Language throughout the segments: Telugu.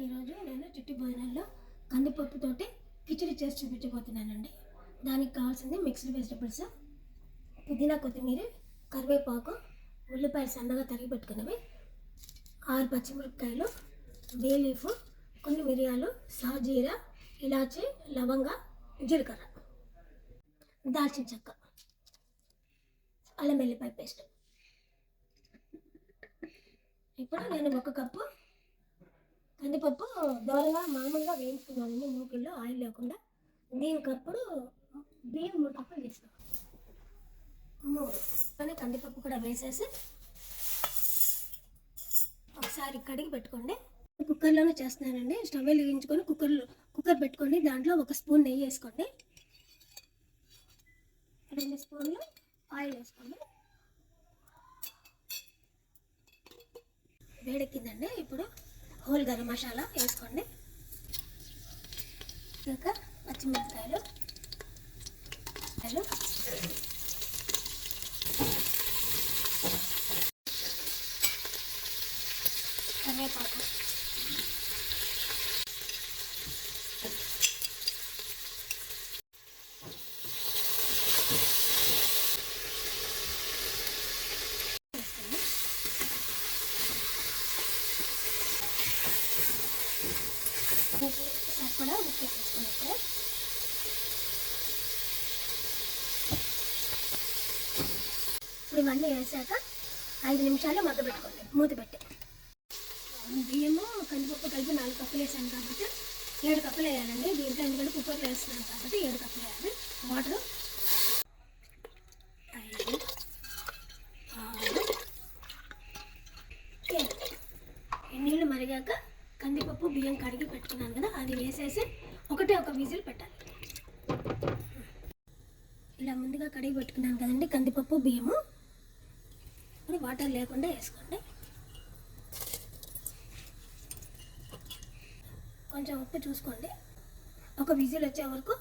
ఈరోజు నేను చిట్టి భోజనాల్లో కందిపప్పుతోటి కిచిడి చేసి చూపించబోతున్నానండి. దానికి కావాల్సింది మిక్స్డ్ వెజిటబుల్స్ పుదీనా కొత్తిమీర కరివేపాకు ఉల్లిపాయలు సన్నగా తరిగి పెట్టుకున్నవి ఆరు పచ్చిమిరపకాయలు బే లీఫ్ కొన్ని మిరియాలు సాజీరా ఇలాచి లవంగ జీలకర్ర దాల్చిన చెక్క అల్లం వెల్లిపాయ పేస్ట్. ఇప్పుడు నేను ఒక కప్పు కందిపప్పు దోరగా మామూలుగా వేయించుకున్నానండి. మూకిల్లో ఆయిల్ లేకుండా. దీనికి అప్పుడు బియ్యం మూడు కప్పులు మూడు కానీ కందిపప్పు కూడా వేసేసి ఒకసారి కడిగి పెట్టుకోండి. కుక్కర్లోనే చేస్తున్నానండి. స్టవ్ వెలిగించుకొని కుక్కర్లో కుక్కర్ పెట్టుకోండి. దాంట్లో ఒక స్పూన్ నెయ్యి వేసుకోండి. రెండు స్పూన్లు ఆయిల్ వేసుకోండి. వేడెక్కిందండి. ఇప్పుడు హోల్ గరం మసాలా వేసుకోండి. ఇంకా పచ్చిమిరపకాయలు. హలో కరివేపాకు వేసుకోండి ఉప్పు సరిపడా ఉప్పు వేసుకున్నట్టు ఇప్పుడు ఇవన్నీ వేసాక ఐదు నిమిషాలు మగ్గ పెట్టుకోండి. మూత పెట్టి. బియ్యము కందిపప్పు కలిపి నాలుగు కప్పులు వేసాను కాబట్టి ఏడు కప్పులు వేయాలండి. దీంట్లో ఎందుకంటే కుక్కర్లో వేస్తున్నాను కాబట్టి ఏడు కప్పులు వేయాలి. వాటర్ ఐదు ఆరు ఏడు ఈ నీళ్ళు మరిగాక పప్పు బియ్యం కడిగి పెట్టుకున్నాను కదా అది వేసేసి ఒకటే ఒక విజిల్ పెట్టాలి. ఇలా ముందుగా కడిగి పెట్టుకున్నాను కదండి కందిపప్పు బియ్యము. ఇప్పుడు వాటర్ లేకుండా వేసుకోండి. కొంచెం ఉప్పు చూసుకోండి. ఒక విజిల్ వచ్చే వరకు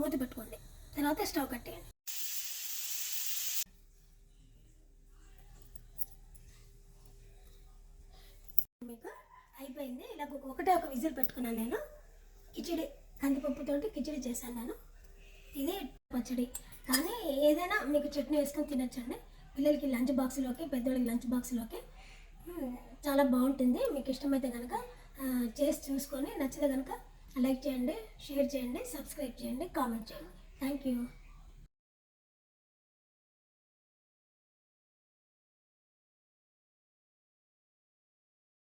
మూత పెట్టుకోండి. తర్వాత స్టవ్ కట్టేయండి. మీకు అయిపోయింది. ఇలా ఒకటే ఒక విజిల్ పెట్టుకున్నాను నేను. కిచిడి కందిపప్పుతోటి కిచిడి చేశాను నేను. ఇది పచ్చడి. కానీ ఏదైనా మీకు చట్నీ వేసుకొని తినొచ్చండి. పిల్లలకి లంచ్ బాక్స్లోకి పెద్దవాళ్ళకి లంచ్ బాక్స్లోకి చాలా బాగుంటుంది. మీకు ఇష్టమైతే కనుక చేసి చూసుకొని నచ్చితే కనుక లైక్ చేయండి షేర్ చేయండి సబ్స్క్రైబ్ చేయండి కామెంట్ చేయండి. Thank you.